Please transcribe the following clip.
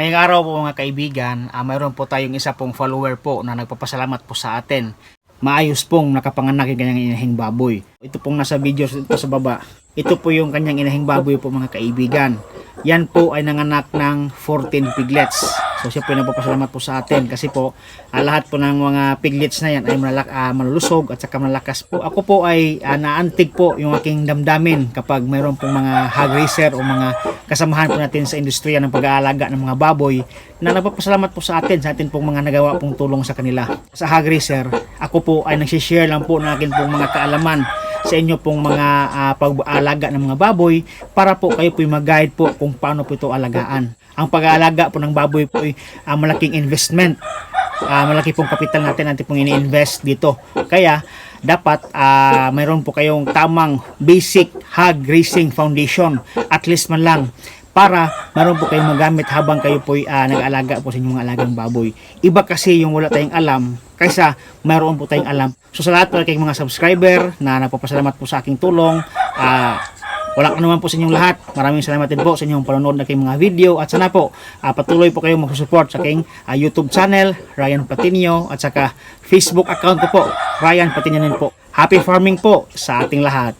Ngayong araw po mga kaibigan, ah, mayroon po tayong isa pong follower po na nagpapasalamat po sa atin. Maayos pong nakapanganak yung kanyang inahing baboy. Ito pong nasa video ito sa baba. Ito po yung kanyang inahing baboy po mga kaibigan. Yan po ay nanganak ng 14 piglets. So siya po nagpapasalamat po sa atin kasi po ah, lahat po ng mga piglets na yan ay malak, ah, malulusog at saka malakas po. Ako po ay ah, naantig po yung aking damdamin kapag mayroon pong mga hog raiser o mga kasamahan po natin sa industriya ng pag-aalaga ng mga baboy na nagpapasalamat po sa atin sa atin pong mga nagawa pong tulong sa kanila. Sa hog raiser, ako po ay nagsishare lang po ng akin pong mga kaalaman sa inyo pong mga ah, pag-aalaga ng mga baboy para po kayo po mag-guide po kung paano po ito alagaan. Ang pag-aalaga po ng baboy po ay ah, malaking investment. Ah, malaki pong kapital natin natin pong ini-invest dito. Kaya dapat ah, mayroon po kayong tamang basic hog raising foundation at least man lang para meron po kayong magamit habang kayo po nag-aalaga po sa inyong mga alagang baboy. Iba kasi yung wala tayong alam kaysa mayroon po tayong alam. So sa lahat po kayong mga subscriber na nagpapasalamat po sa aking tulong, ah Walang anuman po sa inyong lahat. Maraming salamat din po sa inyong panonood na kayong mga video at sana po ah, patuloy po kayong mag-support sa aking ah, YouTube channel, Ryan Patinio at saka Facebook account ko po, Ryan Patinio din po. Happy farming po sa ating lahat.